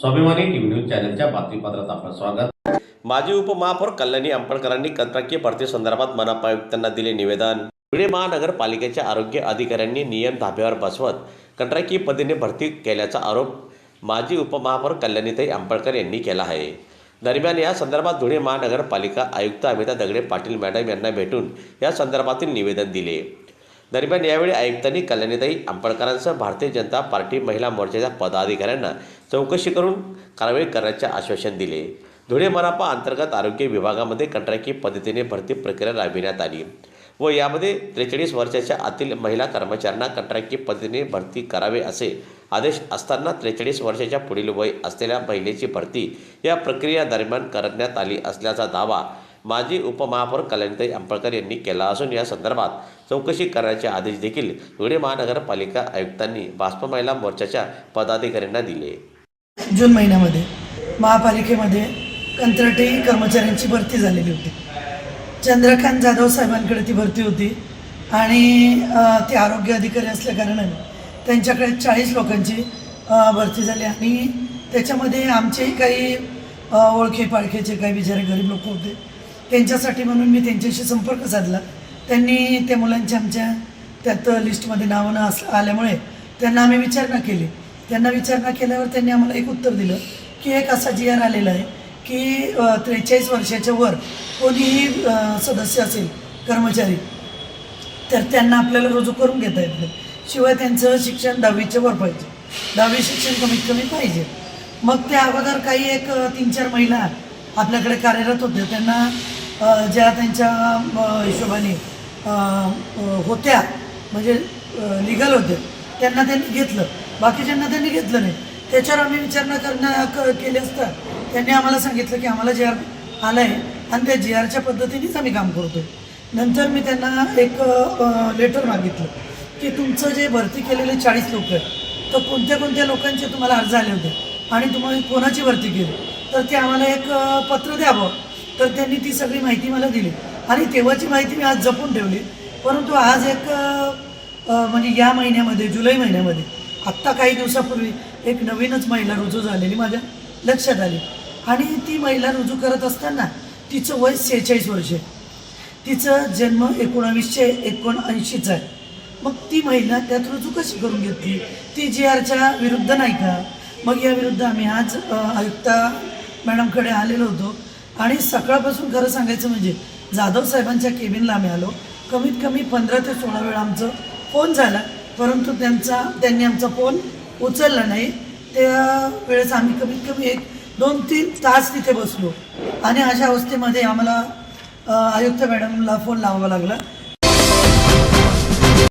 स्वाभिमानी TV news चॅनलच्या बातमीपत्रात आपलं स्वागत. माजी उपमहापौर कल्याणी अंबडकरांनी कंत्राकीय भरती संदर्भात मनपा आयुक्तांना दिले निवेदन. धुळे महानगरपालिकेच्या आरोग्य अधिकाऱ्यांनी नियम धाब्यावर बसवत कंत्राकीय पद्धतीने भरती केल्याचा आरोप माजी उपमहापौर कल्याणीताई अंबडकर यांनी केला आहे. दरम्यान या संदर्भात धुळे महानगरपालिका आयुक्त अमिता दगडे पाटील मॅडम यांना भेटून या संदर्भातील निवेदन दिले. दरम्यान यावेळी आयुक्तांनी कल्याणीताई आंबडकरांसह भारतीय जनता पार्टी महिला मोर्चाच्या पदाधिकाऱ्यांना चौकशी करून कारवाई करण्याचे आश्वासन दिले. धुळे मनापा अंतर्गत आरोग्य विभागामध्ये कंत्राटी पद्धतीने भरती प्रक्रिया राबविण्यात आली व यामध्ये त्रेचाळीस वर्षाच्या आतील महिला कर्मचाऱ्यांना कंत्राटी पद्धतीने भरती करावे असे आदेश असताना त्रेचाळीस वर्षाच्या पुढील वय असलेल्या महिलेची भरती या प्रक्रियेदरम्यान करण्यात आली असल्याचा दावा माजी उपमहापौर कल्याणताई आंबळकर यांनी केला असून या संदर्भात चौकशी करण्याचे आदेश देखील धुळे महानगरपालिका आयुक्तांनी भाजप महिला मोर्चाच्या पदाधिकाऱ्यांना दिले. जून महिन्यामध्ये महापालिकेमध्ये कंत्राटी कर्मचाऱ्यांची भरती झालेली होती. चंद्रकांत जाधव साहेबांकडे ती भरती होती आणि ते आरोग्य अधिकारी असल्याकारणाने त्यांच्याकडे चाळीस लोकांची भरती झाली आणि त्याच्यामध्ये आमचेही काही ओळखे पाळखेचे काही बिचारे गरीब लोक होते. त्यांच्यासाठी म्हणून मी त्यांच्याशी संपर्क साधला. त्यांनी त्या मुलांच्या आमच्या त्यात लिस्टमध्ये नावं न अस आल्यामुळे त्यांना आम्ही विचारणा केली. त्यांना विचारणा केल्यावर त्यांनी आम्हाला एक उत्तर दिलं की एक असा जी आर आलेला आहे की त्रेचाळीस वर्षाच्या वर कोणीही सदस्य असेल कर्मचारी तर त्यांना आपल्याला रुजू करून घेता येत नाही. शिवाय त्यांचं शिक्षण दहावीच्या वर पाहिजे. दहावी शिक्षण कमीत कमी पाहिजे. मग त्या अगोदर काही एक तीन चार महिला आपल्याकडे कार्यरत होत्या. त्यांना ज्या त्यांच्या हिशोबाने होत्या म्हणजे लिगल होत्या त्यांना त्यांनी घेतलं. बाकीच्यांना त्यांनी घेतलं नाही. त्याच्यावर आम्ही विचारणा करणं क केली असता त्यांनी आम्हाला सांगितलं की आम्हाला जे आर आलं आहे आणि त्या जी आरच्या पद्धतीनेच आम्ही काम करतो नंतर मी त्यांना एक लेटर मागितलं की तुमचं जे भरती केलेले चाळीस लोक आहेत तर कोणत्या कोणत्या लोकांचे तुम्हाला अर्ज आले होते? आणि तुम्हाला कोणाची भरती केली? तर ते आम्हाला एक पत्र द्यावं. तर त्यांनी ती सगळी माहिती मला दिली. आणि तेव्हाची माहिती मी आज जपून ठेवली. परंतु आज एक म्हणजे या महिन्यामध्ये जुलै महिन्यामध्ये आत्ता काही दिवसापूर्वी एक नवीनच महिला रुजू झालेली माझ्या लक्षात आली. आणि ती महिला रुजू करत असताना तिचं वय सेहेचाळीस वर्ष आहे. तिचं जन्म एकोणावीसशे एकोणऐंशीचा आहे. मग ती महिला त्यात रुजू कशी करून घेतली? ती जी आरच्या विरुद्ध नाही का? मग याविरुद्ध आम्ही आज आयुक्ता मॅडमकडे आलेलो होतो. आणि सकाळपासून खरं सांगायचं म्हणजे जाधव साहेबांच्या केबिनला आम्ही आलो. कमीत कमी पंधरा ते सोळा वेळा आमचं फोन झाला परंतु त्यांचा त्यांनी आमचा फोन उचलला नाही. त्या वेळेस आम्ही कमीत कमी एक दोन तीन तास तिथे बसलो. आणि अशा अवस्थेमध्ये आम्हाला आयुक्त मॅडमला फोन लावावा लागला.